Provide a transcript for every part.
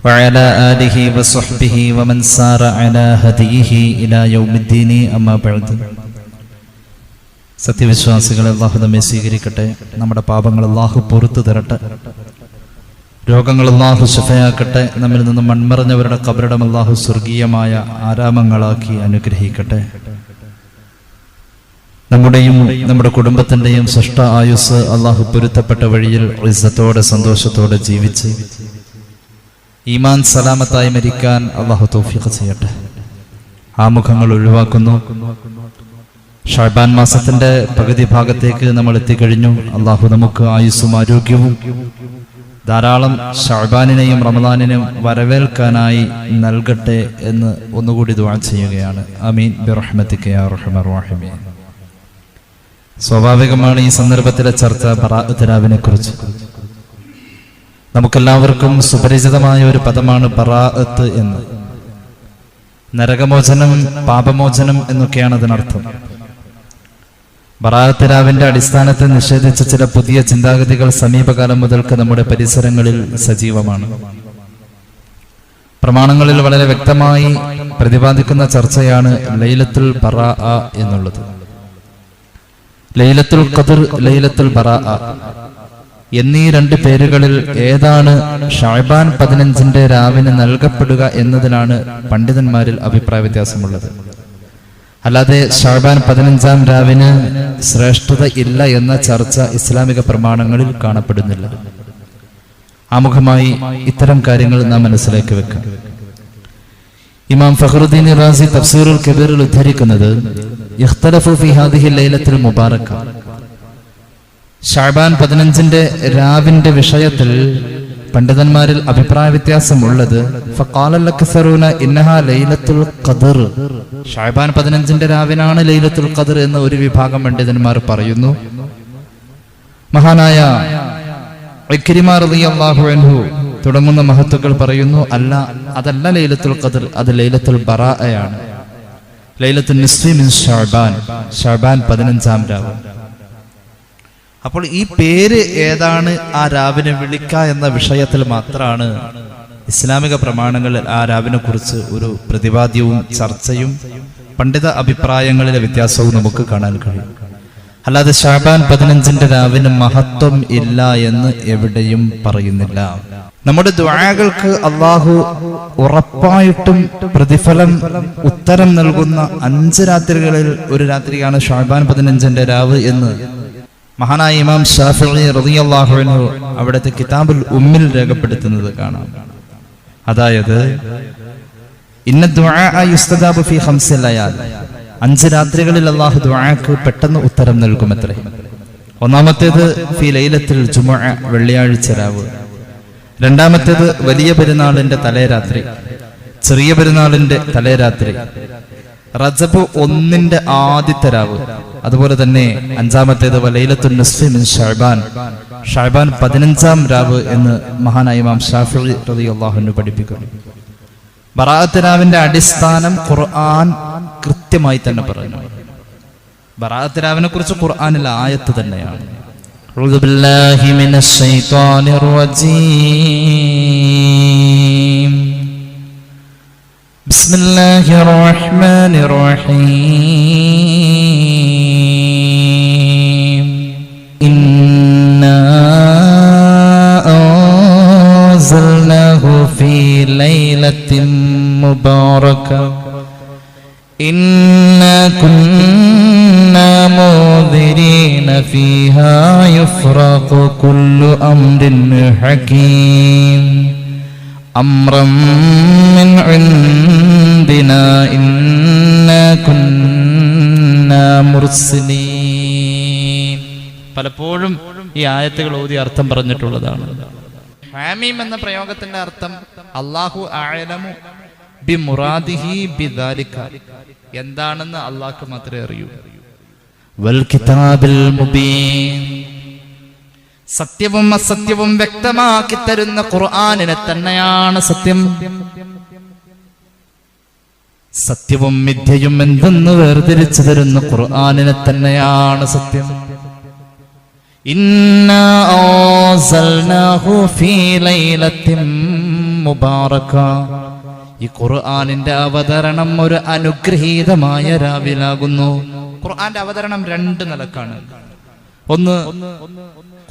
وعلى آله وصحبه ومن سار على هديه إلى يوم الدين أما بعد സത്യവിശ്വാസികളെ അള്ളാഹു നമ്മെ സ്വീകരിക്കട്ടെ നമ്മുടെ പാപങ്ങൾ അള്ളാഹു പൊറത്തു തരട്ടെ രോഗങ്ങൾ അള്ളാഹു ശുഭയാക്കട്ടെ നമ്മിൽ നിന്നും മൺമറഞ്ഞവരുടെ കബറിടം അള്ളാഹു സ്വർഗീയമായ ആരാമങ്ങളാക്കി അനുഗ്രഹിക്കട്ടെ നമ്മുടെയും നമ്മുടെ കുടുംബത്തിന്റെയും സൃഷ്ട ആയുസ് അള്ളാഹു പൊരുത്തപ്പെട്ട വഴിയിൽ ഇസ്സത്തോടെ സന്തോഷത്തോടെ ജീവിച്ച് ഈമാൻ സലാമത്തായി മരിക്കാൻ അള്ളാഹു തോഫിക്ക് ചെയ്യട്ടെ. ആമുഖങ്ങൾ ഒഴിവാക്കുന്നു. ഷാബാൻ മാസത്തിന്റെ പകുതി ഭാഗത്തേക്ക് നമ്മൾ എത്തിക്കഴിഞ്ഞു. അള്ളാഹു നമുക്ക് ആയുസ്സും ആരോഗ്യവും ധാരാളം ഷാബാനിനെയും റമദാനിനെയും വരവേൽക്കാനായി നൽകട്ടെ എന്ന് ഒന്നുകൂടി ദുആ ചെയ്യുകയാണ്. അമീൻ സ്വാഭാവികമാണ് ഈ സന്ദർഭത്തിലെ ചർച്ച ബറാഅത്തിനാവിനെ കുറിച്ച് നമുക്കെല്ലാവർക്കും സുപരിചിതമായ ഒരു പദമാണ് ബറാഅത്ത് എന്ന്. നരകമോചനം പാപമോചനം എന്നൊക്കെയാണ് അതിനർത്ഥം. ബറാഅത്തിരാവിന്റെ അടിസ്ഥാനത്തെ നിഷേധിച്ച ചില പുതിയ ചിന്താഗതികൾ സമീപകാലം മുതൽക്ക് നമ്മുടെ പരിസരങ്ങളിൽ സജീവമാണ്. പ്രമാണങ്ങളിൽ വളരെ വ്യക്തമായി പ്രതിപാദിക്കുന്ന ചർച്ചയാണ് ലൈലത്തുൽ ബറാ എന്നുള്ളത്. ലൈലത്തുൽ ഖദർ ലൈലത്തുൽ ബറാ എന്നീ രണ്ട് പേരുകളിൽ ഏതാണ് ഷാബാൻ പതിനഞ്ചിന്റെ രാവിന് നൽകപ്പെടുക എന്നതിലാണ് പണ്ഡിതന്മാരിൽ അഭിപ്രായ വ്യത്യാസമുള്ളത്. അല്ലാതെ ഷാബാൻ പതിനഞ്ചാം രാവിന് ശ്രേഷ്ഠത ഇല്ല എന്ന ചർച്ച ഇസ്ലാമിക പ്രമാണങ്ങളിൽ കാണപ്പെടുന്നില്ല. ആമുഖമായി ഇത്തരം കാര്യങ്ങൾ നാം മനസ്സിലാക്കി വെക്കാം. ഇമാം ഫഹറുദ്ദീൻ റാസി തഫ്സീറുൽ കബീറിൽ ഉദ്ധരിക്കുന്നത് ഇഖ്തലഫു ഫി ഹാദിഹി ലൈലത്തുൽ മുബാറക ഷാബാൻ പതിനഞ്ചിന്റെ രാവിന്റെ വിഷയത്തിൽ പണ്ഡിതന്മാരിൽ അഭിപ്രായ വ്യത്യാസമുള്ളത്. ഷാബാൻ പതിനഞ്ചിന്റെ രാവിനാണ് ലൈലത്തുൽ ഖദർ എന്ന് ഒരു വിഭാഗം പണ്ഡിതന്മാർ പറയുന്നു. മഹാനായ അൻഹു തുടങ്ങുന്ന മഹത്തുക്കൾ പറയുന്നു അല്ല അതല്ല ലൈലത്തുൽ ഖദർ അത് ലൈലത്തുൽ ബറാഅയാണ് ലൈലത്തുൽ നിസ്ഫി മിൻ ഷാബാൻ. ഷാബാൻ പതിനഞ്ചാം രാവ്. അപ്പോൾ ഈ പേര് ഏതാണ് ആ രാവിനെ വിളിക്ക എന്ന വിഷയത്തിൽ മാത്രമാണ് ഇസ്ലാമിക പ്രമാണങ്ങളിൽ ആ രാവിനെ കുറിച്ച് ഒരു പ്രതിപാദ്യവും ചർച്ചയും പണ്ഡിത അഭിപ്രായങ്ങളിലെ വ്യത്യാസവും നമുക്ക് കാണാൻ കഴിയും. അല്ലാതെ ഷാബാൻ പതിനഞ്ചിന്റെ രാവിന് മഹത്വം ഇല്ല എന്ന് എവിടെയും പറയുന്നില്ല. നമ്മുടെ ദ്വാരകൾക്ക് അള്ളാഹു ഉറപ്പായിട്ടും പ്രതിഫലം ഉത്തരം നൽകുന്ന അഞ്ച് രാത്രികളിൽ ഒരു രാത്രിയാണ് ഷാബാൻ പതിനഞ്ചിന്റെ രാവ് എന്ന് മഹാനായ ഇമാം ഷാഫി റളിയല്ലാഹു അൻഹു അവിടുത്തെ കിതാബുൽ ഉമ്മിൽ രേഖപ്പെടുത്തുന്നത് കാണാം. അതായത് ഇന്ന ഫീ അഞ്ച് രാത്രികളിൽ അള്ളാഹു ദുആക്ക് പെട്ടെന്ന് ഉത്തരം നൽകുമത്രേ. ഒന്നാമത്തേത് ഫി ലൈലത്തുൽ ജുമുഅ വെള്ളിയാഴ്ച രാവ്. രണ്ടാമത്തേത് വലിയ പെരുന്നാളിന്റെ തലേരാത്രി ചെറിയ പെരുന്നാളിന്റെ തലേരാത്രി. റജബ് ഒന്നിന്റെ ആദ്യത്തെ രാവ്. അതുപോലെ തന്നെ അഞ്ചാമത്തേത് പതിനഞ്ചാം രാവ് എന്ന് മഹാനായ ഇമാം ഷാഫി പഠിപ്പിക്കുന്നു. ബറാത്തിനാവിന്റെ അടിസ്ഥാനം ഖുർആൻ കൃത്യമായി തന്നെ പറഞ്ഞു ബറാത്തിനാവിനെ കുറിച്ച് ഖുർആാനിൽ ആയത്ത് തന്നെയാണ്. ബിസ്മില്ലാഹിർ റഹ്മാനിർ റഹീം. في ليلة مباركة إنا كنا منذرين فيها يفرق كل أمر حكيم أمرا من عندنا إنا كنا مرسلين പലപ്പോഴും ഈ ആയത്തുകൾ ഓതി അർത്ഥം പറഞ്ഞിട്ടുള്ളതാണ് ഹാമീം എന്ന പ്രയോഗത്തിന്റെ അർത്ഥം അള്ളാഹു ആഴലമു ബി മുറാദിഹി ബിദാലിക. എന്താണെന്ന് അള്ളാഹ്ക്ക് മാത്രമേ അറിയൂ. വൽ കിതാബിൽ മുബീൻ. സത്യവും അസത്യവും വ്യക്തമാക്കി തരുന്ന ഖുർആനിനെ തന്നെയാണ് സത്യം. സത്യവും മിഥ്യയും എന്തെന്ന് വേർതിരിച്ചു തരുന്ന ഖുർആനിനെ തന്നെയാണ് സത്യം. ഇന്നാ അൻസൽനാഹു ഫീ ലൈലത്തിൻ മുബാറക ഈ ഖുർആനിന്റെ അവതരണം ഒരു അനുഗ്രഹീതമായ രാവിലാകുന്നു. ഖുർആന്റെ അവതരണം രണ്ട് നിലക്കാണ്. ഒന്ന്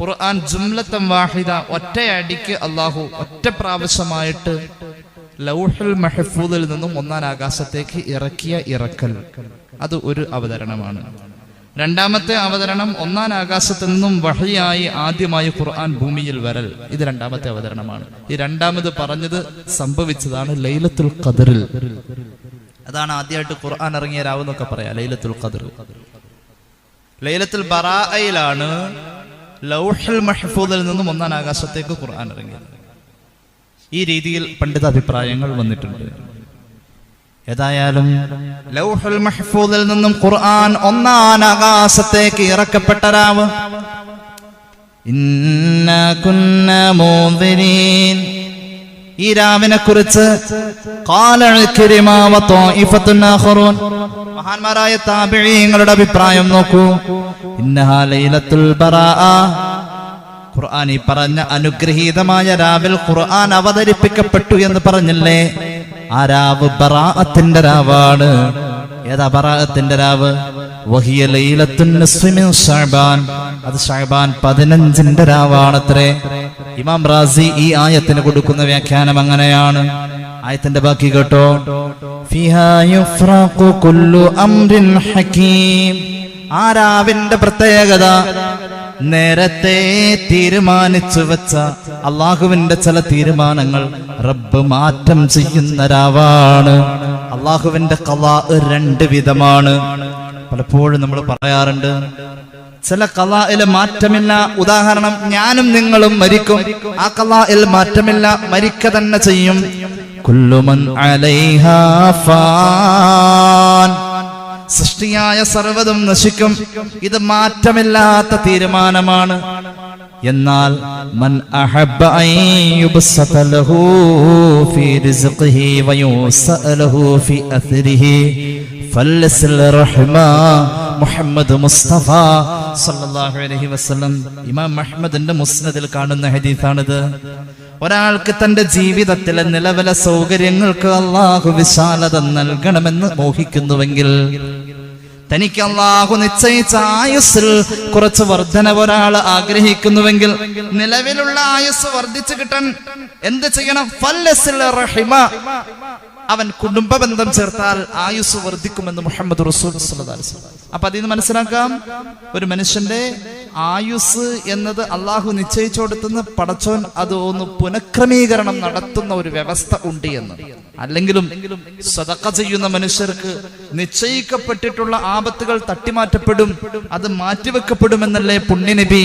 ഖുർആൻ ജുംലത്തം വാഹിദ ഒറ്റയടിക്ക് അള്ളാഹു ഒറ്റ പ്രാവശ്യമായിട്ട് ലൗഹുൽ മെഹഫൂദിൽ നിന്നും ഒന്നാം ആകാശത്തേക്ക് ഇറക്കിയ ഇറക്കൽ. അത് ഒരു അവതരണമാണ്. രണ്ടാമത്തെ അവതരണം ഒന്നാം ആകാശത്ത് നിന്നും വഹിയായി ആദ്യമായി ഖുർആൻ ഭൂമിയിൽ വരൽ. ഇത് രണ്ടാമത്തെ അവതരണമാണ്. ഈ രണ്ടാമത് പറഞ്ഞത് സംഭവിച്ചതാണ് ലൈലത്തുൽ ഖദറിൽ. അതാണ് ആദ്യമായിട്ട് ഖുർആൻ ഇറങ്ങിയ രാവ് എന്നൊക്കെ പറയാം. ലൈലത്തുൽ ഖദർ. ലൈലത്തുൽ ബറായിലാണ് ലൗഹൽ മഹഫൂദിൽ നിന്നും ഒന്നാം ആകാശത്തേക്ക് ഖുർആൻ ഇറങ്ങിയത്. ഈ രീതിയിൽ പണ്ഡിത അഭിപ്രായങ്ങൾ വന്നിട്ടുണ്ട്. ഏതായാലും ലൗഹുൽ മഹ്ഫൂദിൽ നിന്നും ഖുർആൻ ഒന്നാം ആകാശത്തേക്ക് ഇറക്കപ്പെട്ട രാവ്. ഇന്നാ ഈ രാവിനെ കുറിച്ച് മഹാന്മാരായ താപിഴീങ്ങളുടെ അഭിപ്രായം നോക്കൂ. ഇന്നഹാ ലൈലത്തുൽ ബറാഅ ഖുർആൻ ഈ പറഞ്ഞ അനുഗ്രഹീതമായ രാവിൽ ഖുർആൻ അവതരിപ്പിക്കപ്പെട്ടു എന്ന് പറഞ്ഞില്ലേ? ആ രാവ് ബറാഅത്തിന്റെ രാവാണ്. ഏതാ ബറാഅത്തിന്റെ രാവ്? വഹിയ ലൈലത്തുൻ ശഅബാൻ അത് ശഅബാൻ പതിനഞ്ചിന്റെ രാവാണത്രേ. ഇമാം റാസി ഈ ആയത്തിന് കൊടുക്കുന്ന വ്യാഖ്യാനം അങ്ങനെയാണ്. ആയത്തിന്റെ ബാക്കി കേട്ടോ. ആ രാവിന്റെ പ്രത്യേകത നേരത്തെ തീരുമാനിച്ചു വെച്ച അള്ളാഹുവിന്റെ ചില തീരുമാനങ്ങൾ റബ്ബ് മാറ്റം ചെയ്യുന്നരാവാണ്. അള്ളാഹുവിന്റെ കല രണ്ട് വിധമാണ്. പലപ്പോഴും നമ്മൾ പറയാറുണ്ട് ചില കലായിൽ മാറ്റമില്ല ഉദാഹരണം ഞാനും നിങ്ങളും മരിക്കും ആ കലായിൽ മാറ്റമില്ല മരിക്ക തന്നെ ചെയ്യും. കുല്ലുമൻ അലൈഹാ സൃഷ്ടിയായ സർവതും നശിക്കും. ഇത് മാറ്റമില്ലാത്ത തീരുമാനമാണ്. എന്നാൽ മൻ അഹബ്ബ ഫീ ഫീ മുഹമ്മദ് മുസ്തഫ സല്ലല്ലാഹു അലൈഹി വസല്ലം. ഇമാം അഹ്മദിന്റെ മുസ്നദിൽ കാണുന്ന ഹദീസാണിത്. ഒരാൾക്ക് തന്റെ ജീവിതത്തിലെ നിലവിലെ സൗകര്യങ്ങൾക്ക് അള്ളാഹു വിശാലത നൽകണമെന്ന് മോഹിക്കുന്നുവെങ്കിൽ തനിക്ക് അള്ളാഹു നിശ്ചയിച്ച ആയുസ്സിൽ കുറച്ച് വർധന ഒരാൾ ആഗ്രഹിക്കുന്നുവെങ്കിൽ നിലവിലുള്ള ആയുസ് വർദ്ധിച്ചു കിട്ടാൻ എന്ത് ചെയ്യണം? അവൻ കുടുംബ ബന്ധം ചേർത്താൽ ആയുസ് വർദ്ധിക്കുമെന്ന് മുഹമ്മദ് റസൂൽ. അപ്പൊ അതിൽ മനസ്സിലാക്കാം ഒരു മനുഷ്യന്റെ ആയുസ് എന്നത് അള്ളാഹു നിശ്ചയിച്ചു കൊടുത്തുന്ന പടച്ചോൻ അത് ഒന്ന് പുനഃക്രമീകരണം നടത്തുന്ന ഒരു വ്യവസ്ഥ ഉണ്ട് എന്ന് അല്ലെങ്കിലും സ്വതക്ക ചെയ്യുന്ന മനുഷ്യർക്ക് നിശ്ചയിക്കപ്പെട്ടിട്ടുള്ള ആപത്തുകൾ തട്ടിമാറ്റപ്പെടും അത് മാറ്റിവെക്കപ്പെടുമെന്നല്ലേ പുണ്യനബി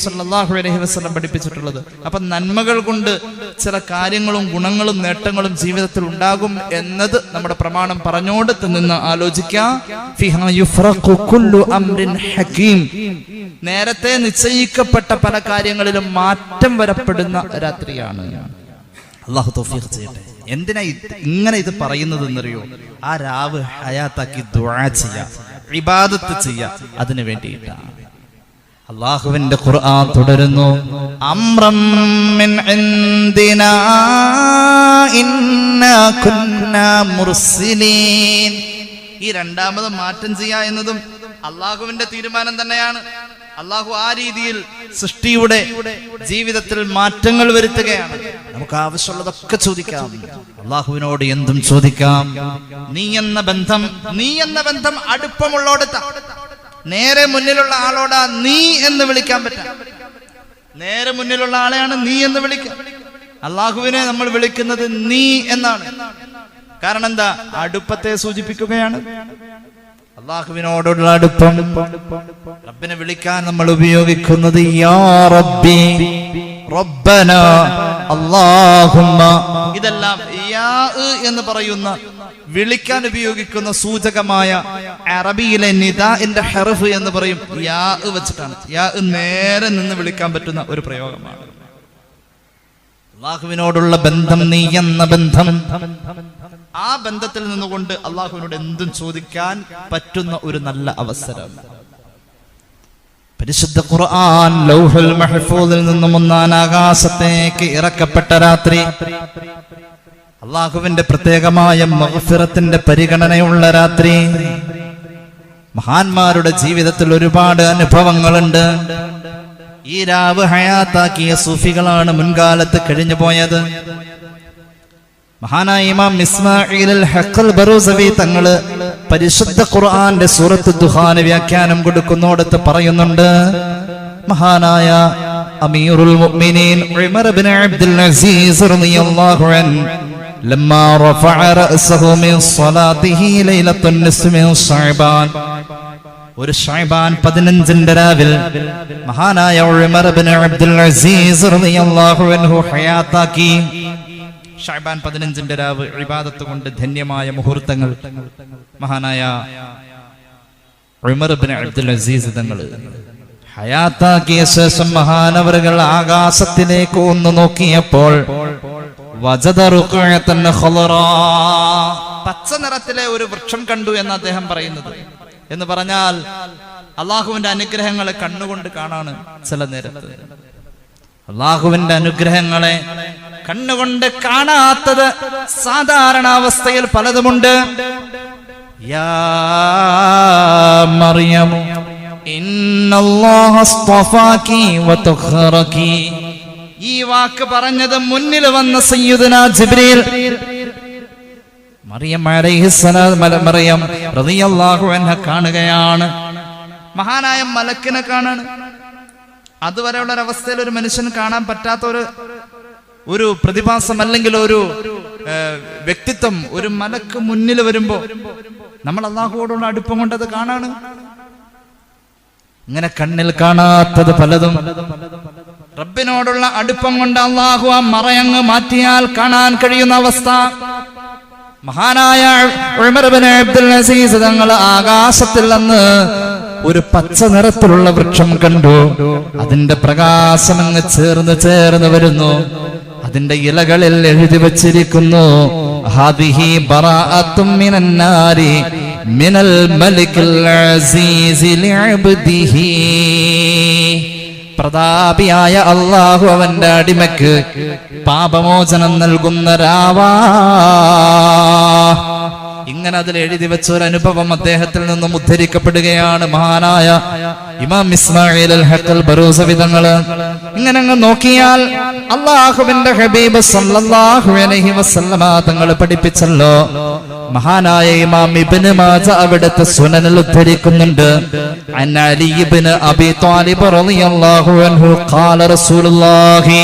സല്ലാഹു അലഹി വസ്ലം പഠിപ്പിച്ചിട്ടുള്ളത് അപ്പൊ നന്മകൾ കൊണ്ട് ചില കാര്യങ്ങളും ഗുണങ്ങളും നേട്ടങ്ങളും ജീവിതത്തിൽ ഉണ്ടാകും എന്നത് നമ്മുടെ പ്രമാണം പറഞ്ഞോടത്ത് നിന്ന് ആലോചിക്കാം. നേരത്തെ നിശ്ചയിക്കപ്പെട്ട പല കാര്യങ്ങളിലും മാറ്റം വരപ്പെടുന്ന രാത്രിയാണ്. ചെയ്യട്ടെ. എന്തിനാ ഇങ്ങനെ ഇത് പറയുന്നത് എന്നറിയോ ആ രാവ് ഹയാത്താക്കി ദുആ ചെയ്യാം ഇബാദത്ത് ചെയ്യാം അതിനു വേണ്ടിയിട്ടാണ്. അള്ളാഹുവിന്റെ ഖുർആൻ തുടരുന്നു. അമ്രം മിൻ ഇന്നാ കുന്നാ ഈ രണ്ടാമത് മാറ്റം ചെയ്യുക എന്നതും അള്ളാഹുവിന്റെ തീരുമാനം തന്നെയാണ്. അള്ളാഹു ആ രീതിയിൽ സൃഷ്ടിയുടെ ജീവിതത്തിൽ മാറ്റങ്ങൾ വരുത്തുകയാണ്. നമുക്ക് ആവശ്യമുള്ളതൊക്കെ ചോദിക്കാം. അള്ളാഹുവിനോട് എന്തും ചോദിക്കാം. നീ എന്ന ബന്ധം നീ എന്ന ബന്ധം അടുപ്പമുള്ളോടത്ത. നേരെ മുന്നിലുള്ള ആളോടാ നീ എന്ന് വിളിക്കാൻ പറ്റാം. നേരെ മുന്നിലുള്ള ആളെയാണ് നീ എന്ന് വിളിക്കുക അള്ളാഹുവിനെ നമ്മൾ വിളിക്കുന്നത് നീ എന്നാണ്. കാരണം എന്താ? അടുപ്പത്തെ സൂചിപ്പിക്കുകയാണ്. അള്ളാഹുവിനോടുള്ള അടുപ്പം. റബ്ബിനെ വിളിക്കാൻ നമ്മൾ ഉപയോഗിക്കുന്നത് യാ റബ്ബി. റബ്ബന. അല്ലാഹുമ്മ. ഇതെല്ലാം യാ എന്ന് പറയുന്ന വിളിക്കാൻ ഉപയോഗിക്കുന്ന സൂചകമായ അറബിയിലെ നിദാന്റെ ഹെറഫ് എന്ന് പറയും. യാ വെച്ചിട്ടാണ്. യാ നേരെ നിന്ന് വിളിക്കാൻ പറ്റുന്ന ഒരു പ്രയോഗമാണ്. അള്ളാഹുവിനോടുള്ള ബന്ധം നീ എന്ന ബന്ധം. ആ ബന്ധത്തിൽ നിന്നുകൊണ്ട് അള്ളാഹുവിനോട് എന്തും ചോദിക്കാൻ പറ്റുന്ന ഒരു നല്ല അവസരം. പരിശുദ്ധ ഖുർആൻ ലൗഹുൽ മഹ്ഫൂദിൽ നിന്നും ഒന്നാൻ ആകാശത്തേക്ക് ഇറക്കപ്പെട്ട രാത്രി. അള്ളാഹുവിന്റെ പ്രത്യേകമായ മഹഫിറത്തിന്റെ പരിഗണനയുള്ള രാത്രി. മഹാന്മാരുടെ ജീവിതത്തിൽ ഒരുപാട് അനുഭവങ്ങളുണ്ട്. ഈ രാവ് ഹയാത്താക്കിയ സൂഫികളാണ് മുൻകാലത്ത് കഴിഞ്ഞു പോയത് മഹാനായ ഇമാം ഇസ്മായിൽ ഹക്കൽ ബറൂസവി തങ്ങളെ പരിശുദ്ധ ഖുർആന്റെ സൂറത്ത് ദുഹാന വ്യാഖ്യാനം കൊടുക്കുന്നോടത്ത് പറയുന്നുണ്ട് മഹാനായ അമീറുൽ മുഅ്മിനീൻ ഉമർ ഇബ്നു അബ്ദുൽ അസീസ് റളിയല്ലാഹു അൻ لما റഫഅ റഅസഹു من صلاته ലൈലത്തുൻ النصف من ശഅബാൻ ഒരു ഷൈബാൻ പതിനഞ്ചിന്റെ രാവിൽ മഹാനായ ഉമർ ഇബ്നു അബ്ദുൽ അസീസ് റളിയല്ലാഹു അൻഹു ഹയാത്താക്കി ഷൈബാൻ പതിനഞ്ചിന്റെ രാവ് ഇബാദത്ത് കൊണ്ട് ധന്യമായ മുഹൂർത്തങ്ങൾ. മഹാനായ ഉമർ ഇബ്നു അബ്ദുൽ അസീസ് തങ്ങൾ ഹയാത്താക്കിയ ശേഷം മഹാനവറുകൾ ആകാശത്തിലേക്ക് ഒന്ന് നോക്കിയപ്പോൾ. പച്ച നിറത്തിലെ ഒരു വൃക്ഷം കണ്ടു എന്ന് അദ്ദേഹം പറയുന്നത്. എന്ന് പറഞ്ഞാൽ അള്ളാഹുവിന്റെ അനുഗ്രഹങ്ങളെ കണ്ണുകൊണ്ട് കാണാണ് ചില നേരത്ത്. അള്ളാഹുവിന്റെ അനുഗ്രഹങ്ങളെ കണ്ണുകൊണ്ട് കാണാത്തത് സാധാരണ അവസ്ഥയിൽ പലതുമുണ്ട്. ഈ വാക്ക് പറഞ്ഞത് മുന്നിൽ വന്ന സയ്യുദന ജിബ്രീൽ. മറിയം മറിയം റളിയല്ലാഹു അൻഹ കാണുകയാണ്. മഹാനായ മലക്കിനെ കാണാണ്. അതുവരെയുള്ള ഒരവസ്ഥയിൽ ഒരു മനുഷ്യൻ കാണാൻ പറ്റാത്ത ഒരു ഒരു പ്രതിഭാസം അല്ലെങ്കിൽ ഒരു വ്യക്തിത്വം ഒരു മലക്ക് മുന്നിൽ വരുമ്പോ നമ്മൾ അള്ളാഹുവോടുള്ള അടുപ്പം കൊണ്ട് അത് കാണാണ്. ഇങ്ങനെ കണ്ണിൽ കാണാത്തത് പലതും. റബ്ബിനോടുള്ള അടുപ്പം കൊണ്ട് അള്ളാഹു ആ മറയങ്ങ് മാറ്റിയാൽ കാണാൻ കഴിയുന്ന അവസ്ഥ. മഹാനായ അബ്ദുൽ തങ്ങൾ ആകാശത്തിൽ നിന്ന് ഒരു പച്ച നിറത്തിലുള്ള വൃക്ഷം കണ്ടു. അതിന്റെ പ്രകാശം അങ്ങ് ചേർന്ന് ചേർന്ന് വരുന്നു. അതിന്റെ ഇലകളിൽ എഴുതി വച്ചിരിക്കുന്നു. മിനന്നാരി മിനൽ അസീസി പ്രതാപിയായ അള്ളാഹു അവന്റെ അടിമക്ക് പാപമോചനം നൽകുന്ന രാവാ ഇങ്ങനെ അതിൽ എഴുതി വെച്ച ഒരു അനുഭവം അദ്ദേഹത്തിൽ നിന്നും ഉദ്ധരിക്കപ്പെടുകയാണ്. മഹാനായ ഇമാം ഇസ്മായിൽ അൽ ഹക്കൽ ബറൂസവിധങ്ങൾ ഇങ്ങനെ അങ്ങ് നോക്കിയാൽ അള്ളാഹുവിന്റെ ഹബീബ് സല്ലല്ലാഹു അലൈഹി വസല്ലമ തങ്ങൾ പഠിപ്പിച്ചല്ലോ. മഹാനായ ഇമാം ഇബ്നു മാജ അവിടുത്തെ സുനനിൽ ഉദ്ധരിക്കുന്നുണ്ട്. അൻ അലി ഇബ്നു അബി ത്വാലിബ് റളിയല്ലാഹു അൻഹു ഖാല റസൂലുള്ളാഹി.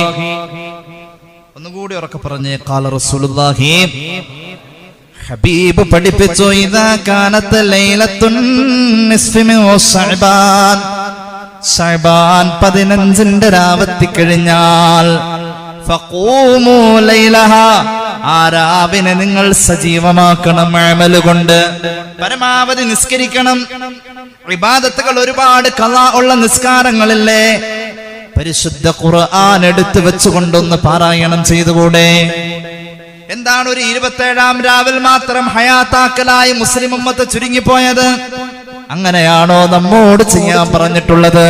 ഒന്നുകൂടി ഉറക്കെ പറഞ്ഞേ ഖാല റസൂലുള്ളാഹി. ഹബീബ് പഠിപ്പിച്ചു ഇതാ കാനത്ത് ലൈലത്തുൻ സഹബാൻ. ശഅബാൻ പതിനഞ്ചിന്റെ രാവത്തി കഴിഞ്ഞാൽ ആരാവിനെ നിങ്ങൾ സജീവമാക്കണം അമൽ കൊണ്ട്. പരമാവധി നിസ്കരിക്കണം. വിവാദത്തുകൾ ഒരുപാട് കല ഉള്ള നിസ്കാരങ്ങളില്ലേ? പരിശുദ്ധ ഖുർആൻ എടുത്തു വെച്ചുകൊണ്ടൊന്ന് പാരായണം ചെയ്തുകൂടെ? എന്താണ് ഒരു ഇരുപത്തേഴാം രാവിൽ മാത്രം ഹയാത്താക്കലായി മുസ്ലിം ഉമ്മത്ത് ചുരുങ്ങിപ്പോയത്? അങ്ങനെയാണോ നമ്മോട് ചെയ്യാൻ പറഞ്ഞിട്ടുള്ളത്?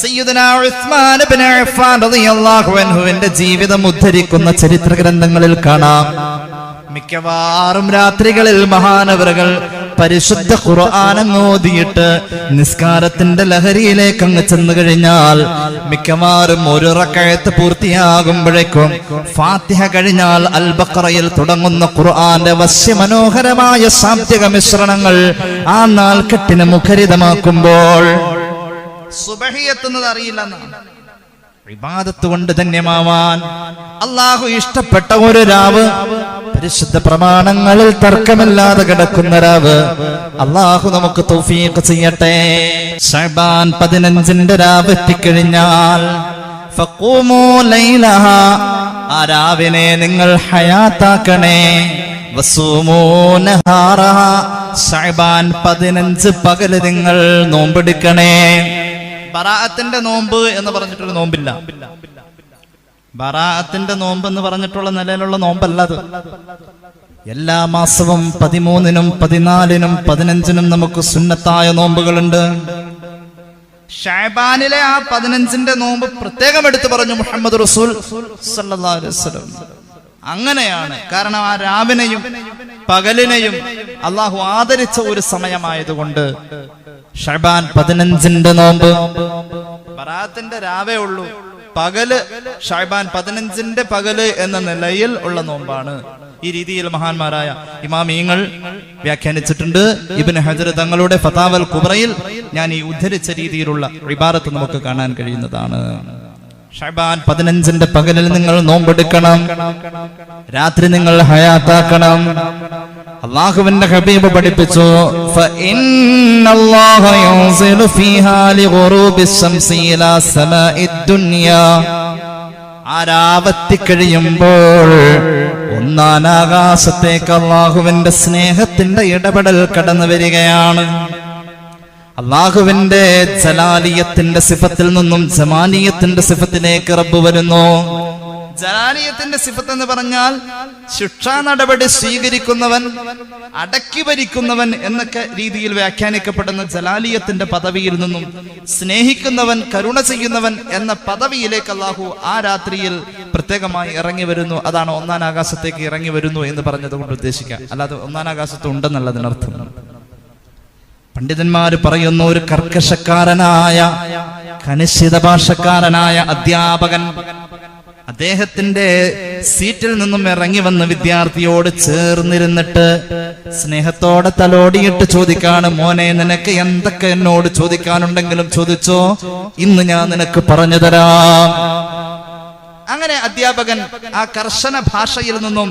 സയ്യിദുന ഉസ്മാൻ ഇബ്നു അഫ്ഫാൻ റളിയല്ലാഹു അൻഹുവിന്റെ ജീവിതം ഉദ്ധരിക്കുന്ന ചരിത്ര ഗ്രന്ഥങ്ങളിൽ കാണാം. മിക്കവാറും രാത്രികളിൽ മഹാനവറുകൾ പരിശുദ്ധ ഖുർആാനം ഓതിയിട്ട് നിസ്കാരത്തിന്റെ ലഹരിയിലേക്ക് അങ്ങ് ചെന്നു കഴിഞ്ഞാൽ മിക്കവാറും ഒരു റക്കയത്ത് പൂർത്തിയാകുമ്പോഴേക്കും ഫാത്തിഹ കഴിഞ്ഞാൽ അൽബക്കറയിൽ തുടങ്ങുന്ന ഖുർആന്റെ വശ്യമനോഹരമായ ശാബ്ദിക മിശ്രണങ്ങൾ ആ നാൽക്കെട്ടിനെ മുഖരിതമാക്കുമ്പോൾ. സുബഹിയെത്തുന്നത് അറിയില്ലെന്നാണ് അറിയില്ല വിവാദത്ത് കൊണ്ട് ധന്യമാവാൻ. അള്ളാഹു ഇഷ്ടപ്പെട്ട ഒരു രാവ് പരിശുദ്ധ പ്രമാണങ്ങളിൽ തർക്കമില്ലാതെ കിടക്കുന്ന രാവ്. അള്ളാഹു നമുക്ക് തൗഫീഖ് ചെയ്യട്ടെ. ഷബാൻ പതിനഞ്ചിന്റെ രാവ് എത്തിക്കഴിഞ്ഞാൽ ആ രാവിനെ നിങ്ങൾ ഹയാത്താക്കണേ. ശഅബാൻ പതിനഞ്ച് പകൽ നിങ്ങൾ നോമ്പെടുക്കണേ. ബറാഅത്തിന്റെ നോമ്പ് എന്ന് പറഞ്ഞിട്ടൊരു നോമ്പില്ല. ബറാഅത്തിന്റെ നോമ്പ് എന്ന് പറഞ്ഞിട്ടുള്ള നിലയിലുള്ള നോമ്പല്ല അത്. എല്ലാ മാസവും പതിമൂന്നിനും പതിനാലിനും പതിനഞ്ചിനും നമുക്ക് സുന്നത്തായ നോമ്പുകളുണ്ട്. ഷാബാനിലെ ആ പതിനഞ്ചിന്റെ നോമ്പ് പ്രത്യേകം എടുത്തു പറഞ്ഞു മുഹമ്മദ് റസൂൽ സല്ലല്ലാഹു അലൈഹി വസല്ലം. അങ്ങനെയാണ്. കാരണം ആ രാവിനെയും പകലിനെയും അള്ളാഹു ആദരിച്ച ഒരു സമയമായതുകൊണ്ട് ഷബാൻ പതിനഞ്ചിന്റെ നോമ്പ്. ബറാത്തിന്റെ രാവേ ഉള്ളൂ. പകൽ ഷാബാൻ പതിനഞ്ചിന്റെ പകൽ എന്ന നിലയിൽ ഉള്ള നോമ്പാണ്. ഈ രീതിയിൽ മഹാന്മാരായ ഇമാമീങ്ങൾ വ്യാഖ്യാനിച്ചിട്ടുണ്ട്. ഇബിന് ഹജർ തങ്ങളുടെ ഫതാവൽ കുബ്രയിൽ ഞാൻ ഈ ഉദ്ധരിച്ച രീതിയിലുള്ള ഇബാറത്ത് നമുക്ക് കാണാൻ കഴിയുന്നതാണ്. ഷബാൻ പതിനഞ്ചിന്റെ പകലിൽ നിങ്ങൾ നോമ്പെടുക്കണം. രാത്രി നിങ്ങൾ ഹയാത്താക്കണം. അള്ളാഹുവിന്റെ ഹബീബ് പഠിപ്പിച്ചു ആരാവത്തി കഴിയുമ്പോൾ ഒന്നാനാകാശത്തേക്ക് അള്ളാഹുവിന്റെ സ്നേഹത്തിന്റെ ഇടപെടൽ കടന്നു വരികയാണ് അള്ളാഹുവിന്റെ ജലാലിയത്തിന്റെ സിഫത്തിൽ നിന്നും ജമാലിയത്തിന്റെ സിഫത്തിലേക്ക് റബ്ബ് വരുന്നു. ജലാലിയത്തിന്റെ സിഫത്ത് എന്ന് പറഞ്ഞാൽ ശിക്ഷാ നടപടി സ്വീകരിക്കുന്നവൻ അടക്കി ഭരിക്കുന്നവൻ എന്നൊക്കെ രീതിയിൽ വ്യാഖ്യാനിക്കപ്പെടുന്ന ജലാലിയത്തിന്റെ പദവിയിൽ നിന്നും സ്നേഹിക്കുന്നവൻ കരുണ ചെയ്യുന്നവൻ എന്ന പദവിയിലേക്ക് അള്ളാഹു ആ രാത്രിയിൽ പ്രത്യേകമായി ഇറങ്ങി വരുന്നു. അതാണ് ഒന്നാം ആകാശത്തേക്ക് ഇറങ്ങി വരുന്നു എന്ന് പറഞ്ഞത് കൊണ്ട് ഉദ്ദേശിക്കാം അല്ലാതെ ഒന്നാം ആകാശത്ത് ഉണ്ടെന്നുള്ളതിനർത്ഥം പണ്ഡിതന്മാര് പറയുന്ന ഒരു കർക്കശക്കാരനായ കനിശ്ചിത ഭാഷക്കാരനായ അധ്യാപകൻ അദ്ദേഹത്തിന്റെ സീറ്റിൽ നിന്നും ഇറങ്ങി വന്ന വിദ്യാർത്ഥിയോട് ചേർന്നിരുന്നിട്ട് സ്നേഹത്തോടെ തലോടിയിട്ട് ചോദിക്കാണ് മോനെ നിനക്ക് എന്തൊക്കെ എന്നോട് ചോദിക്കാനുണ്ടെങ്കിലും ചോദിച്ചോ? ഇന്ന് ഞാൻ നിനക്ക് പറഞ്ഞു തരാം. അങ്ങനെ അധ്യാപകൻ ആ കർശന ഭാഷയിൽ നിന്നും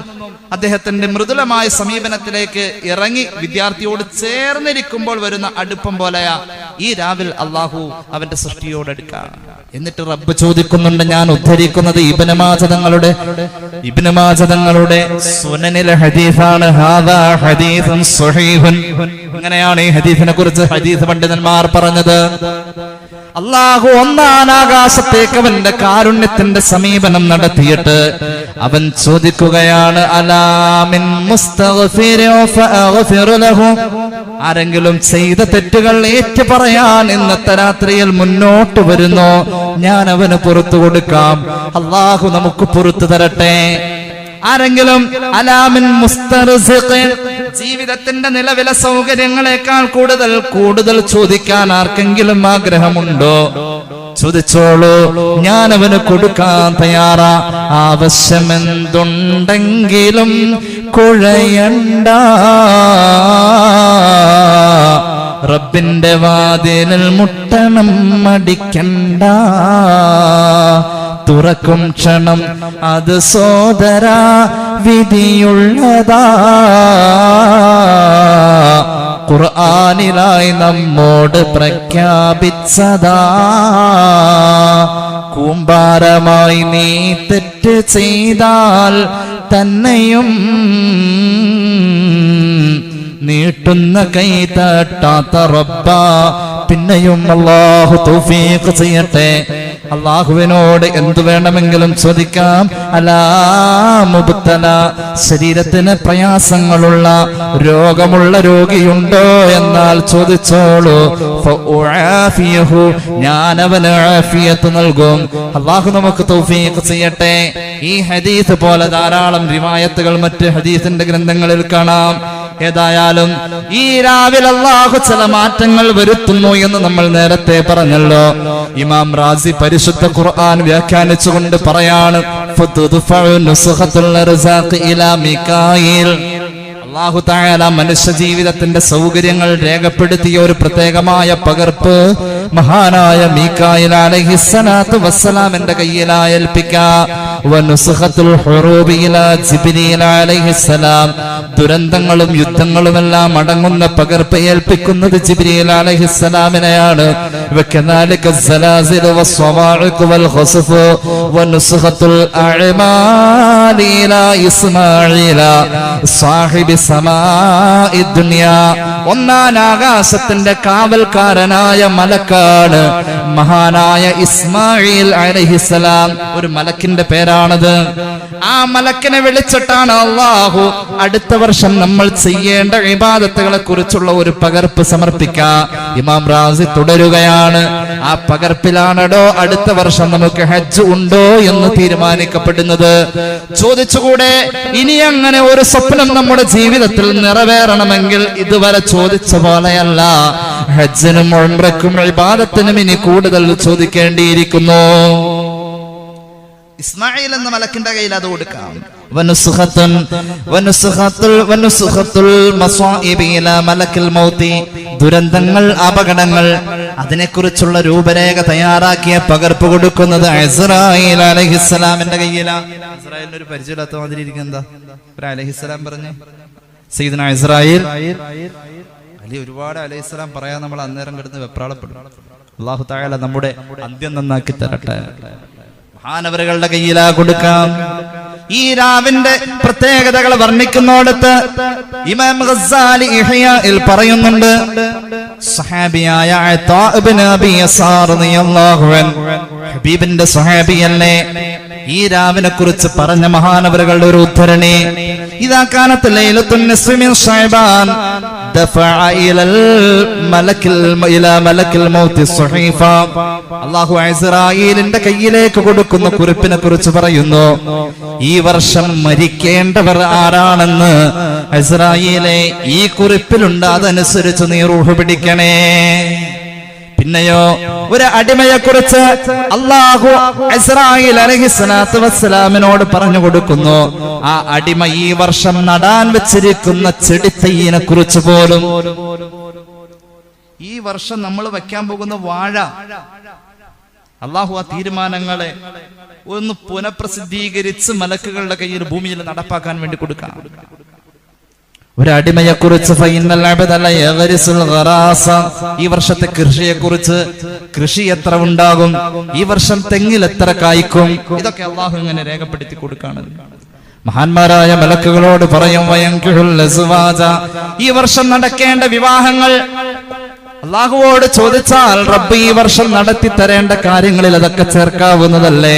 അദ്ദേഹത്തിന്റെ മൃദുലമായ സമീപനത്തിലേക്ക് ഇറങ്ങി വിദ്യാർത്ഥിയോട് ചേർന്നിരിക്കുമ്പോൾ വരുന്ന അടുപ്പം പോലെയാ ഈ രാവിൽ അള്ളാഹു അവന്റെ സൃഷ്ടിയോട് അടുക്കാം എന്നിട്ട് റബ്ബ് ചോദിക്കുന്നുണ്ട് ഞാൻ ഉദ്ധരിക്കുന്നത് ഇബനമാചതങ്ങളുടെ ഇബനമാചതങ്ങളുടെ ഹദീസാണ്. ഹാദാ ഹദീസുൻ സ്വഹീഹുൻ. ഇങ്ങനെയാണ് ഈ ഹദീസിനെ കുറിച്ച് ഹദീസ് പണ്ഡിതന്മാർ പറഞ്ഞത്. അള്ളാഹു ഒന്നാനാകാശത്തേക്ക് അവന്റെ കാരുണ്യത്തിന്റെ സമീപനം നടത്തിയിട്ട് അവൻ ചോദിക്കുകയാണ് അലാമിൻ. ആരെങ്കിലും ചെയ്ത തെറ്റുകൾ ഏറ്റു പറയാൻ ഇന്നത്തെ രാത്രിയിൽ മുന്നോട്ട് വരുന്നു? ഞാൻ അവന് പുറത്തു കൊടുക്കാം. അള്ളാഹു നമുക്ക് പുറത്തു തരട്ടെ. ആരെങ്കിലും അലാമിൻ ജീവിതത്തിന്റെ നിലവിലെ സൗകര്യങ്ങളെക്കാൾ കൂടുതൽ കൂടുതൽ ചോദിക്കാൻ ആർക്കെങ്കിലും ആഗ്രഹമുണ്ടോ? ചോദിച്ചോളൂ. ഞാൻ അവന് കൊടുക്കാൻ തയ്യാറാ. ആവശ്യമെന്തുണ്ടെങ്കിലും കുഴയണ്ട. റബ്ബിന്റെ വാതിലിൽ മുട്ടണം മടിക്കണ്ട. തുറക്കും ക്ഷണം അത് സോദര വിധിയുള്ളതാ. ഖുർആനിലായി നമ്മോട് പ്രഖ്യാപിച്ചതാ. കൂമ്പാരമായി നീ തെറ്റ് ചെയ്താൽ തന്നെയും നീട്ടുന്ന കൈ തട്ടാത്ത റബ്ബ പിന്നെയും അള്ളാഹു തൗഫീഖ് ചെയ്യട്ടെ. അള്ളാഹുവിനോട് എന്തു വേണമെങ്കിലും ചോദിക്കാം. അലാമുബുത്തല ശരീരത്തിന് പ്രയാസങ്ങളുള്ള രോഗമുള്ള രോഗിയുണ്ടോ എന്നാൽ ചോദിച്ചോളൂ. ഞാൻ അവന് ആഫിയത്ത് നൽകും. അള്ളാഹു നമുക്ക് തൗഫീഖ് ചെയ്യട്ടെ. ഈ ഹദീസ് പോലെ ധാരാളം റിവായത്തുകൾ മറ്റ് ഹദീസിന്റെ ഗ്രന്ഥങ്ങളിൽ കാണാം. ഏതായാലും ഈ രാവിലെ അള്ളാഹു ചില മാറ്റങ്ങൾ വരുത്തുന്നു എന്ന് നമ്മൾ നേരത്തെ പറഞ്ഞല്ലോ. ഇമാം റാസി പരിശുദ്ധ ഖുർആൻ വ്യാഖ്യാനിച്ചുകൊണ്ട് പറയാണ് ഫതുദ്ഫഉ നുസ്ഖത്തുൽ റസാഖ് ഇലാ മികായിൽ അള്ളാഹു തായാല മനുഷ്യ ജീവിതത്തിന്റെ സൗകര്യങ്ങൾ രേഖപ്പെടുത്തിയ ഒരു പ്രത്യേകമായ പകർപ്പ് മഹാനായ മീക്കായിൽ അലഹിസ്സലാത്തു വസ്സലാമിന്റെ കയ്യിലാ ഏൽപ്പിക്കാം ദുരന്തങ്ങളും യുദ്ധങ്ങളുമെല്ലാം അടങ്ങുന്ന പകർപ്പ് ഏൽപ്പിക്കുന്നത് ജിബ്രീൽ അലഹിസ്സലാമിനെയാണ് وكذلك الزلازل والصواعق والخسف ونسخة الأعمال إلى إسماعيل صاحب سماء الدنيا ഒന്നാം ആകാശത്തിന്റെ കാവൽക്കാരനായ മലക്കാണ് മഹാനായ ഇസ്മായിൽ അലഹിസലാം ഒരു മലക്കിന്റെ പേരാണത്. ആ മലക്കിനെ വിളിച്ചിട്ടാണ് അള്ളാഹു അടുത്ത വർഷം നമ്മൾ ചെയ്യേണ്ട വിവാദത്തുകളെ കുറിച്ചുള്ള ഒരു പകർപ്പ് സമർപ്പിക്കുക ഇമാം റാസി തുടരുകയാണ്. ആ പകർപ്പിലാണടോ അടുത്ത വർഷം നമുക്ക് ഹജ്ജ് ഉണ്ടോ എന്ന് തീരുമാനിക്കപ്പെടുന്നത്. ചോദിച്ചുകൂടെ ഇനി അങ്ങനെ ഒരു സ്വപ്നം നമ്മുടെ ജീവിതത്തിൽ നിറവേറണമെങ്കിൽ ഇതുവരെ ചോദിച്ച പോലെയല്ല. ഹജ്ജിനും ഉംറയ്ക്കും ഇബാദത്തിനും ഇനി കൂടുതൽ ചോദിക്കേണ്ടിയിരിക്കുന്നു. ഇസ്മായിൽ എന്ന മലക്കിന്റെ കയ്യിൽ അത് കൊടുക്കാം. ദുരന്തങ്ങൾ അപകടങ്ങൾ അതിനെക്കുറിച്ചുള്ള രൂപരേഖ തയ്യാറാക്കിയ പകർപ്പ് കൊടുക്കുന്നത് അലഹിസ്സലാമിന്റെ കയ്യിലാണ് ഇസ്രായേലിന് ഒരു പരിചയമില്ലാത്ത മാതിരി അലഹിസ്സലാം പറഞ്ഞു. സയ്യിദ്ന ഇസ്രായേൽ. അലി ഒരുപാട് അലൈഹി അലൈഹിസ്സലാം പറയാൻ നമ്മൾ അന്നേരം കിടന്ന് വെപ്രാളപ്പെടും. അള്ളാഹു തായാല നമ്മുടെ അന്ത്യം നന്നാക്കി തരട്ടെ. മഹാനവരുകളുടെ കയ്യിലാ കൊടുക്കാം. ഈ രാവിന്റെ പ്രത്യേകതകൾ വർണിക്കുന്നോടത്ത് ഇമാം ഗസാലി ഇഹ്യായിൽ പറയുന്നുണ്ട് സഹാബിയായ ഹബീബിന്റെ സഹാബിയല്ലേ ഈ രാവിനെ കുറിച്ച് പറഞ്ഞ മഹാനവരുകളുടെ ഒരു ഉദ്ധരണി. ഇതാ കാലത്ത് അള്ളാഹു കയ്യിലേക്ക് കൊടുക്കുന്ന കുറിപ്പിനെ കുറിച്ച് പറയുന്നു. ഈ വർഷം മരിക്കേണ്ടവർ ആരാണെന്ന് ഇസ്രായേലെ ഈ കുറിപ്പിലുണ്ട്. അതനുസരിച്ച് നീ റൂഹ് പിടിക്കണേ. പിന്നെയോ ഒരു അടിമയെ കുറിച്ച് അള്ളാഹു അലഹിസ്ലാത്തു വസ്സലാമിനോട് പറഞ്ഞു കൊടുക്കുന്നു. ആ അടിമ ഈ വർഷം നടാൻ വെച്ചിരിക്കുന്ന ചെടിത്തയ്യിനെ കുറിച്ച് പോലും. ഈ വർഷം നമ്മൾ വെക്കാൻ പോകുന്ന വാഴ. അള്ളാഹു ആ തീരുമാനങ്ങളെ ഒന്ന് പുനഃപ്രസിദ്ധീകരിച്ച് മലക്കുകളുടെ കയ്യിൽ ഭൂമിയിൽ നടപ്പാക്കാൻ വേണ്ടി കൊടുക്കാം. ഒരു അടിമയെ കുറിച്ച് ഈ വർഷത്തെ കൃഷിയെ കുറിച്ച് കൃഷി എത്ര ഉണ്ടാകും ഈ വർഷം തെങ്ങിൽ എത്ര കായ്ക്കും ഇതൊക്കെ അള്ളാഹു ഇങ്ങനെ രേഖപ്പെടുത്തി കൊടുക്കാണ്. മഹാന്മാരായ മലക്കുകളോട് പറയും. ഈ വർഷം നടക്കേണ്ട വിവാഹങ്ങൾ അള്ളാഹുവോട് ചോദിച്ചാൽ റബ്ബ് ഈ വർഷം നടത്തി തരേണ്ട കാര്യങ്ങളിൽ അതൊക്കെ ചേർക്കാവുന്നതല്ലേ?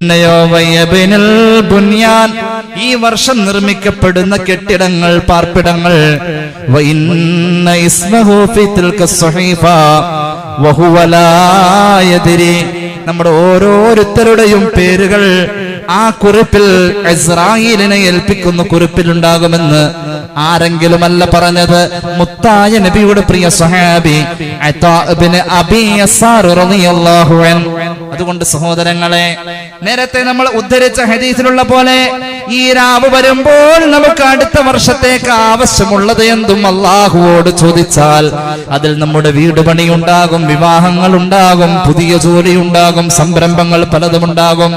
പിന്നെയോ വയ്യബിനിൽ ബുനിയാൻ? ഈ വർഷം നിർമ്മിക്കപ്പെടുന്ന കെട്ടിടങ്ങൾ പാർപ്പിടങ്ങൾ. നമ്മുടെ ഓരോരുത്തരുടെയും പേരുകൾ ആ കുറിപ്പിൽ ഇസ്രായേലിനെ ഏൽപ്പിക്കുന്ന കുറിപ്പിലുണ്ടാകുമെന്ന് ആരെങ്കിലുമല്ല പറഞ്ഞത്? മുത്തായ നബിയുടെ പ്രിയ സഹാബി ഇബ്നു റളിയല്ലാഹു അതുകൊണ്ട് സഹോദരങ്ങളെ നേരത്തെ നമ്മൾ ഉദ്ധരിച്ച ഹദീസിലുള്ള പോലെ ഈ രാവ് വരുമ്പോൾ നമുക്ക് അടുത്ത വർഷത്തേക്ക് ആവശ്യമുള്ളത് എന്തും അള്ളാഹുവോട് ചോദിച്ചാൽ അതിൽ നമ്മുടെ വീട് പണിയുണ്ടാകും വിവാഹങ്ങൾ ഉണ്ടാകും പുതിയ ജോലി ഉണ്ടാകും സംരംഭങ്ങൾ പലതും ഉണ്ടാകും.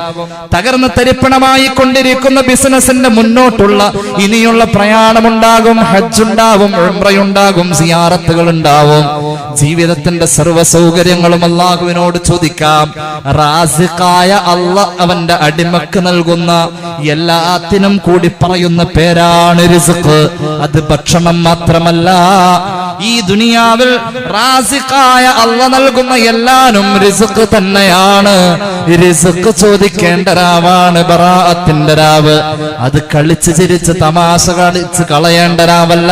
തകർന്ന് തരിപ്പണമായി കൊണ്ടിരിക്കുന്ന ബിസിനസിന്റെ മുന്നോട്ടുള്ള ഇനിയുള്ള പ്രയാണമുണ്ടാകും ഹജ്ജ് ഉണ്ടാവും ഉംറയുണ്ടാകും സിയാറത്തുകൾ ഉണ്ടാവും ജീവിതത്തിന്റെ സർവ സൗകര്യങ്ങളും അള്ളാഹുവിനോട് ചോദിക്കാം. റാസിഖായ അല്ല അവന്റെ അടിമക്ക് നൽകുന്ന എല്ലാത്തിനും കൂടി പറയുന്ന പേരാണ് റിസ്ക് അത് ഭക്ഷണം മാത്രമല്ല. ഈ ദുനിയാവിൽ റാസിഖായ അല്ല നൽകുന്ന എല്ലാനും റിസ്ക് തന്നെയാണ്. റിസ്ക് ചോദിക്കേണ്ട രാവാണ് ബറാഅത്തിന്റെ രാവ്. അത് കളിച്ച് ചിരിച്ച് തമാശ കളിച്ച് കളയേണ്ട രാവല്ല.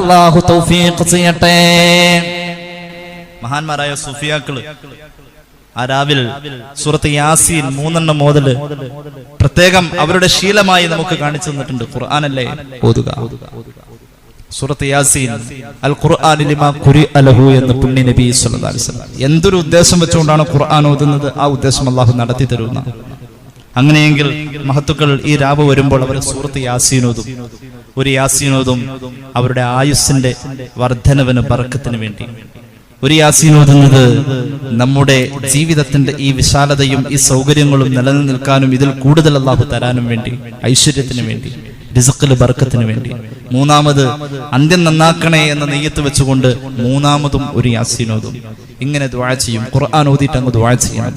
അള്ളാഹു തൗഫീഖ് ചെയ്യട്ടെ. മഹാന്മാരായ സുഫിയാക്കൾ ആ സൂറത്ത് യാസീൻ മൂന്നെണ്ണം മുതൽ പ്രത്യേകം അവരുടെ ശീലമായി നമുക്ക് കാണിച്ചു തന്നിട്ടുണ്ട്. ഖുർആാനല്ലേ? ഓതുക. സൂറത്ത് യാസീൻ അൽ ഖുർആൻ കുരി അലഹു ലഹു എന്ന് പുണ്യ നബി വസല്ലം. എന്തൊരു ഉദ്ദേശം വെച്ചുകൊണ്ടാണ് ഖുർആൻ ഓതുന്നത്? ആ ഉദ്ദേശം അള്ളാഹു നടത്തി തരുന്ന. അങ്ങനെയെങ്കിൽ മഹത്തുക്കൾ ഈ രാവ് വരുമ്പോൾ അവർ സുഹൃത്ത് യാസീനോതും ഒരു യാസീനോതും അവരുടെ ആയുസ്സിന്റെ വർധനവിന് പറക്കത്തിന് വേണ്ടി. ഒരു യാസീൻ ഓതുന്നത് നമ്മുടെ ജീവിതത്തിന്റെ ഈ വിശാലതയും ഈ സൗകര്യങ്ങളും നിലനിൽക്കാനും ഇതിൽ കൂടുതൽ അള്ളാഹു തരാനും വേണ്ടി ഐശ്വര്യത്തിന് വേണ്ടി ഡിസക്കൽ ബർക്കത്തിന് വേണ്ടി. മൂന്നാമത് അന്ത്യം നന്നാക്കണേ എന്ന നെയ്യത്ത് വെച്ചുകൊണ്ട് മൂന്നാമതും ഒരു യാസീനോതും ഇങ്ങനെ ദ്വാ ചെയ്യും. ഖുർആൻ ഓതിയിട്ട് അങ്ങ് ദ്വാ ചെയ്യണം.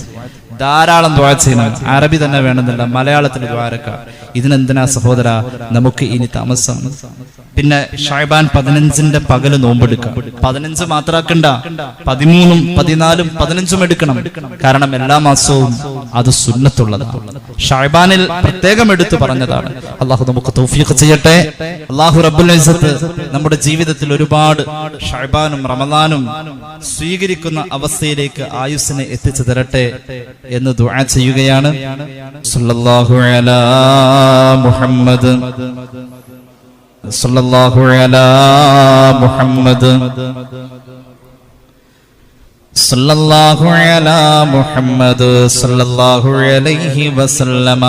ധാരാളം ദ്വാ ചെയ്യണം. അറബി തന്നെ വേണമെന്നില്ല മലയാളത്തിന് ദ്വാരക്ക. ഇതിനെന്തിനാ സഹോദര? നമുക്ക് ഇനി താമസം. പിന്നെ ഷായ്ബാൻ പതിനഞ്ചിന്റെ പകൽ നോമ്പെടുക്കാം. പതിനഞ്ച് മാത്രാക്കണ്ട. പതിമൂന്നും പതിനാലും പതിനഞ്ചും എടുക്കണം. കാരണം എല്ലാ മാസവും അത് സുന്നത്തുള്ളതാണ്. ഷായ്ബാനിൽ പ്രത്യേകം എടുത്തു പറഞ്ഞതാണ്. അള്ളാഹു നമുക്ക് തൗഫീഖ് ചെയ്യട്ടെ. അള്ളാഹു റബ്ബുൽ നമ്മുടെ ജീവിതത്തിൽ ഒരുപാട് ഷായ്ബാനും റമദാനും സ്വീകരിക്കുന്ന അവസ്ഥയിലേക്ക് ആയുസ്സിനെ എത്തിച്ചു തരട്ടെ എന്ന് ദുആ ചെയ്യുകയാണ്. സല്ലല്ലാഹു അലാ محمد صلى الله على محمد صلى الله عليه وسلم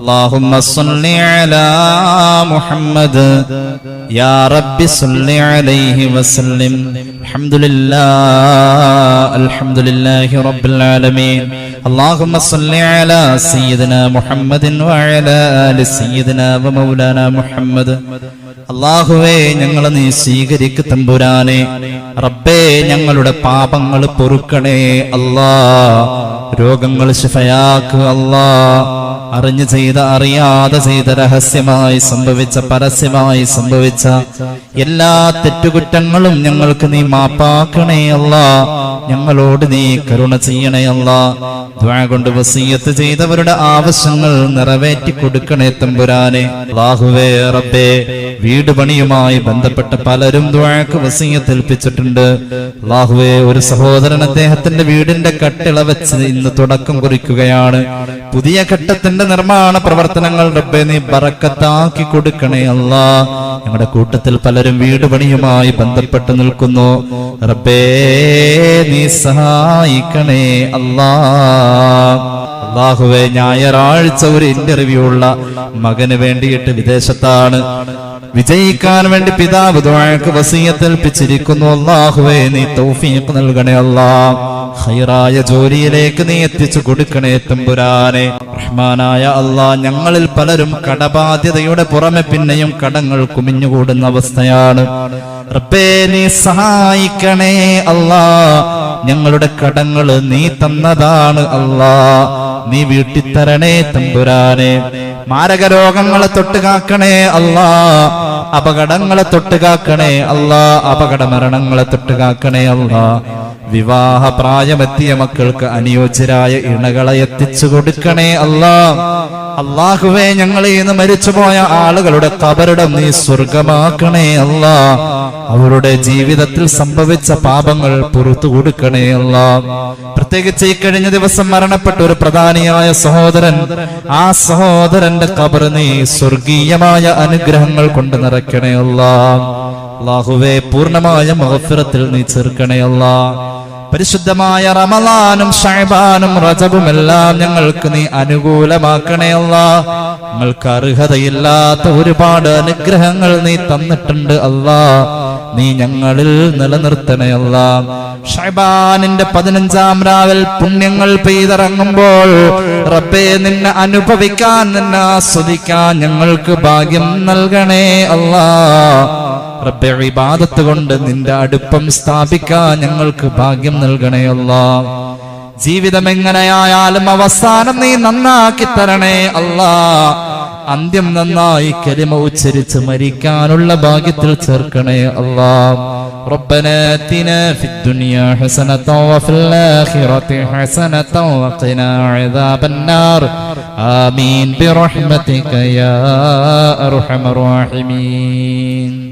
اللهم صل على محمد يا رب صل عليه وسلم الحمد لله الحمد لله رب العالمين اللهم صل على سيدنا محمد وعلى آل سيدنا ومولانا محمد അള്ളാഹുവേ ഞങ്ങളെ നീ സ്വീകരിക്ക് തമ്പുരാനെ. റബ്ബേ ഞങ്ങളുടെ പാപങ്ങൾ പൊറുക്കണേ അല്ലാ. രോഗങ്ങൾ ശിഫയാക്ക് അല്ലാ. അറിഞ്ഞു ചെയ്ത അറിയാതെ ചെയ്ത രഹസ്യമായി സംഭവിച്ച പരസ്യമായി സംഭവിച്ച എല്ലാ തെറ്റുകുറ്റങ്ങളും ഞങ്ങൾക്ക് നീ മാപ്പാക്കണേ അല്ല. ഞങ്ങളോട് നീ കരുണ ചെയ്യണേ അല്ല. കൊണ്ട് വസീയത്ത് ചെയ്തവരുടെ ആവശ്യങ്ങൾ നിറവേറ്റി കൊടുക്കണേ തമ്പുരാനെ. റബ്ബേ വീട് പണിയുമായി ബന്ധപ്പെട്ട പലരും ദ്വാക്ക് വസീയത്തേൽപ്പിച്ചിട്ടുണ്ട് അല്ലാഹുവേ ഒരു സഹോദരൻ അദ്ദേഹത്തിന്റെ വീടിന്റെ കട്ടിള വെച്ച് ഇന്ന് തുടക്കം കുറിക്കുകയാണ്. പുതിയ ഘട്ടത്തിന്റെ നിർമ്മാണ പ്രവർത്തനങ്ങൾ റബ്ബെ നീ ബറക്കത്താക്കി കൊടുക്കണേ അല്ലാ. ഞങ്ങളുടെ കൂട്ടത്തിൽ പലരും വീട് പണിയുമായി ബന്ധപ്പെട്ട് നിൽക്കുന്നു. റബ്ബേ നീ സഹായിക്കണേ അല്ലാ. അള്ളാഹുവെ ഞായറാഴ്ച ഒരു ഇന്റർവ്യൂ ഉള്ള മകന് വേണ്ടിയിട്ട് വിദേശത്താണ്. വിജയിക്കാൻ വേണ്ടി പിതാവ് ദ്വാഴക്ക് വസീയത്തേൽപ്പിച്ചിരിക്കുന്നു. അള്ളാഹുവെ നീ തൗഫീഖ് നൽകണേ അല്ലാ ഹൈറായ ജോലിയിലേക്ക് നീ എത്തിച്ചു കൊടുക്കണേ തമ്പുരാനെ. റഹ്മാനായ അള്ളാ ഞങ്ങളിൽ പലരും കടബാധ്യതയുടെ പുറമെ പിന്നെയും കടങ്ങൾ കുമിഞ്ഞുകൂടുന്ന അവസ്ഥയാണ്. റബ്ബേ നീ സഹായിക്കണേ അല്ലാ ഞങ്ങളുടെ കടങ്ങൾ നീ തന്നതാണ് അല്ലാ നീ വീട്ടിത്തരണേ തമ്പുരാനെ. മാരക രോഗങ്ങളെ തൊട്ട് കാക്കണേ അല്ലാ. അപകടങ്ങളെ തൊട്ട് കാക്കണേ അല്ലാ. അപകട മരണങ്ങളെ തൊട്ട് കാക്കണേ അല്ലാ. വിവാഹ പ്രായമെത്തിയ മക്കൾക്ക് അനുയോജ്യരായ ഇണകളെ എത്തിച്ചു കൊടുക്കണേ അല്ലാ. അള്ളാഹുവേ ഞങ്ങൾ ഇന്ന് മരിച്ചുപോയ ആളുകളുടെ കബറിടം നീ സ്വർഗമാക്കണേ അല്ല. അവരുടെ ജീവിതത്തിൽ സംഭവിച്ച പാപങ്ങൾ പുറത്തു കൊടുക്കണേ അല്ല. പ്രത്യേകിച്ച് ഈ കഴിഞ്ഞ ദിവസം മരണപ്പെട്ട ഒരു പ്രധാനിയായ സഹോദരൻ ആ സഹോദരന്റെ കബർ നീ സ്വർഗീയമായ അനുഗ്രഹങ്ങൾ കൊണ്ട് നിറയ്ക്കണേ അല്ലാ. അള്ളാഹുവേ പൂർണമായ മഹഫിറത്തിൽ നീ ചേർക്കണേ അല്ലാ. പരിശുദ്ധമായ റമലാനും ഷൈബാനും റജബും എല്ലാം ഞങ്ങൾക്ക് നീ അനുകൂലമാക്കണയല്ല ഞങ്ങൾക്ക് അർഹതയില്ലാത്ത ഒരുപാട് അനുഗ്രഹങ്ങൾ നീ തന്നിട്ടുണ്ട് അല്ലാ. നീ ഞങ്ങളിൽ നിലനിർത്തണയല്ല ഷൈബാനിന്റെ പതിനഞ്ചാം രാവിൽ പുണ്യങ്ങൾ പെയ്തിറങ്ങുമ്പോൾ റബ്ബേ നിന്നെ അനുഭവിക്കാൻ നിന്നെ ആസ്വദിക്കാൻ ഞങ്ങൾക്ക് ഭാഗ്യം നൽകണേ അല്ലാ. റബ്ബെ ഇബാദത്ത് കൊണ്ട് നിന്റെ അടുപ്പം സ്ഥാപിക്കാൻ ഞങ്ങൾക്ക് ഭാഗ്യം നൽകണേ അല്ലാ ജീവിതം എങ്ങനെയായാലും അവസാനം നീ നന്നാക്കി തരണേ അല്ലാ അന്ത്യം നന്നായി കരിമ ഉച്ചരിച്ച് മരിക്കാനുള്ള ഭാഗ്യത്തിൽ ചേർക്കണേ അല്ലാ ربنا آتنا في الدنيا حسنة وفي الآخرة حسنة وقنا عذاب النار آمين برحمتك يا أرحم الراحمين